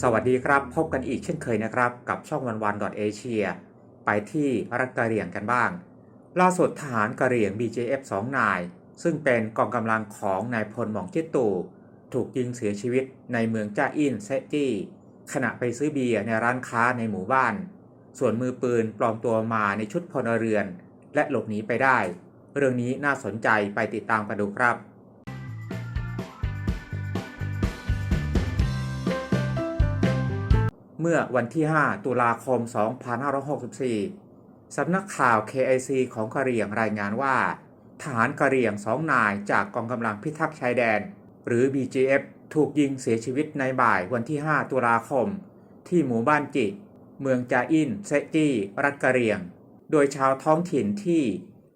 สวัสดีครับ พบกันอีกเช่นเคยนะครับ กับช่องวันวันดอทเอเชียไปที่รัฐกะเหรี่ยงกันบ้าง ล่าสุดทหารกะเหรี่ยง BJF 2นาย ซึ่งเป็นกองกำลังของนายพลหม่องจิตตูถูกยิงเสียชีวิตในเมืองจ้าอินเซจี้ ขณะไปซื้อเบียร์ในร้านค้าในหมู่บ้าน ส่วนมือปืนปลอมตัวมาในชุดพลเรือน และหลบหนีไปได้ เรื่องนี้น่าสนใจไปติดตามกันดูครับ เมื่อวันที่ 5 ตุลาคม 2564 สำนักข่าว KIC ของกะเหรี่ยงรายงานว่า ทหารกะเหรี่ยงสองนายจากกองกำลังพิทักษ์ชายแดน หรือ BGF ถูกยิงเสียชีวิตในบ่ายวันที่ 5 ตุลาคม ที่หมู่บ้านจิ เมืองจาอินเซจี้รัฐกะเหรี่ยง โดยชาวท้องถิ่นที่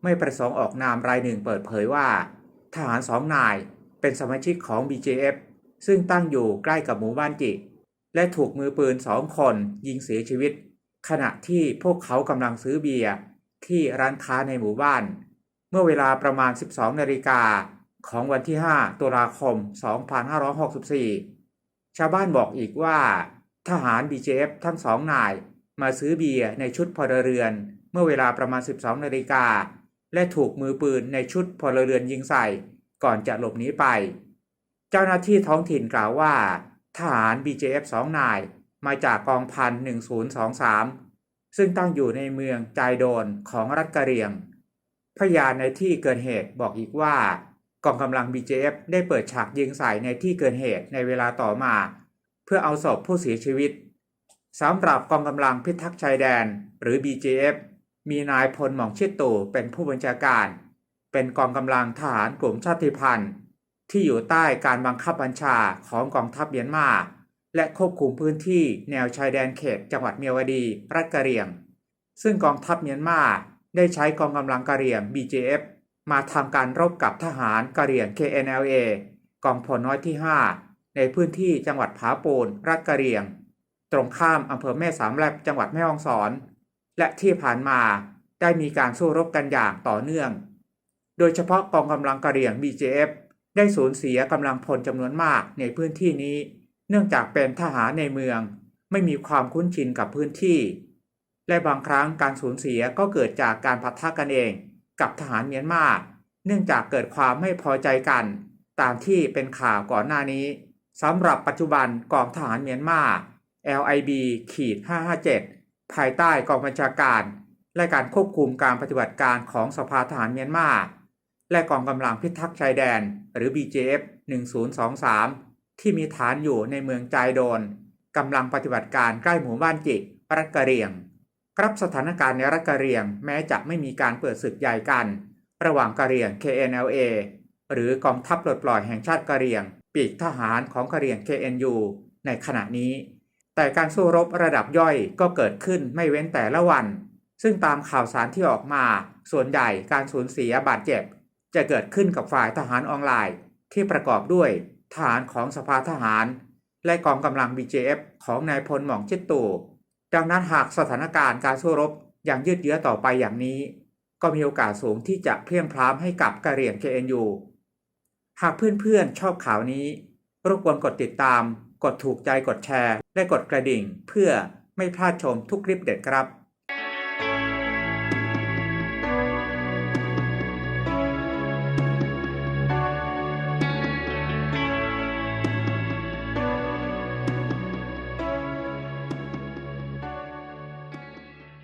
ไม่ประสงค์ออกนามรายหนึ่งเปิดเผยว่า ทหารสองนายเป็นสมาชิกของ BJF ซึ่งตั้งอยู่ใกล้กับหมู่บ้านจิ และถูกมือปืนสองคนยิงเสียชีวิต ขณะที่พวกเขากำลังซื้อเบียร์ที่ร้านค้าในหมู่บ้าน เมื่อเวลาประมาณ 12 นาฬิกาของวันที่ 5 ตุลาคม 2564 ชาวบ้านบอกอีกว่า ทหาร BJF ทั้งสองนายมาซื้อเบียร์ในชุดพลเรือน เมื่อเวลาประมาณ 12 นาฬิกา และถูกมือปืนในชุดพลเรือนยิงใส่ ก่อนจะหลบหนีไป เจ้าหน้าที่ท้องถิ่นกล่าวว่า ทหาร BJF 2นาย มาจากกองพัน 1023 ซึ่งตั้งอยู่ในเมืองจายโดนของรัฐกะเหรี่ยง พยานในที่เกิดเหตุบอกอีกว่ากองกำลัง BJF ได้เปิดฉากยิงใส่ในที่เกิดเหตุในเวลาต่อมา เพื่อเอาศพผู้เสียชีวิตสำหรับกองกำลังพิทักษ์ชายแดน หรือ BJF มีนายพลหม่องชิดตู่เป็นผู้บัญชาการ เป็นกองกำลังทหารกลุ่มชาติพันธุ์ ที่อยู่ใต้การบังคับบัญชาของกองทัพเมียนมา และควบคุมพื้นที่แนวชายแดนเขตจังหวัดเมียวดี รัฐกะเหรี่ยง ซึ่งกองทัพเมียนมาได้ใช้กองกำลังกะเหรี่ยง BJF มาทำการรบกับทหารกะเหรี่ยง KNLA กองพลน้อยที่ 5 ในพื้นที่จังหวัดผาปูน รัฐกะเหรี่ยง ตรงข้ามอำเภอแม่สามแลบจังหวัดแม่ฮ่องสอน และที่ผ่านมาได้มีการสู้รบกันอย่างต่อเนื่อง โดยเฉพาะกองกำลังกะเหรี่ยง BJF ได้สูญเสียกำลังพลจำนวนมากในพื้นที่นี้ เนื่องจากเป็นทหารในเมือง ไม่มีความคุ้นชินกับพื้นที่ และบางครั้งการสูญเสียก็เกิดจากการพัทะกันเอง กับทหารเมียนมาเนื่องจากเกิดความไม่พอใจกัน ตามที่เป็นข่าวก่อนหน้านี้สำหรับปัจจุบันกองทหารเมียนมา LIB ขีด557 ภายใต้กองบัญชาการ และการควบคุมการปฏิบัติการของสภาทหารเมียนมา และกองกำลังพิทักษ์ชายแดน หรือ BJF 1023 ที่มีฐานอยู่ในเมืองจายโดนกำลังปฏิบัติการใกล้หมู่บ้านจิกรัฐกะเรียง ครับสถานการณ์ในรัฐกะเรียงแม้จะไม่มีการเปิดศึกใหญ่กัน ระหว่างกะเรียง KNLA หรือกองทัพปลดปล่อยแห่งชาติกะเรียง ปีกทหารของกะเรียง KNU ในขณะนี้ แต่การสู้รบระดับย่อยก็เกิดขึ้นไม่เว้นแต่ละวัน ซึ่งตามข่าวสารที่ออกมา ส่วนใหญ่การสูญเสียบาดเจ็บ จะเกิดขึ้นกับฝ่ายทหารออนไลน์ ที่ประกอบด้วยทหารของสภาทหาร และกองกำลัง BJF ของนายพลหม่องชิดตู่ดังนั้นหากสถานการณ์การสู้รบยังยืดเยื้อต่อไปอย่างนี้ ก็มีโอกาสสูงที่จะเพลียงพล้ำให้กับกะเหรี่ยง KNU หากเพื่อนๆชอบข่าวนี้รบกวนกดติดตาม กดถูกใจกดแชร์ และกดกระดิ่ง เพื่อไม่พลาดชมทุกคลิปเด็ดครับ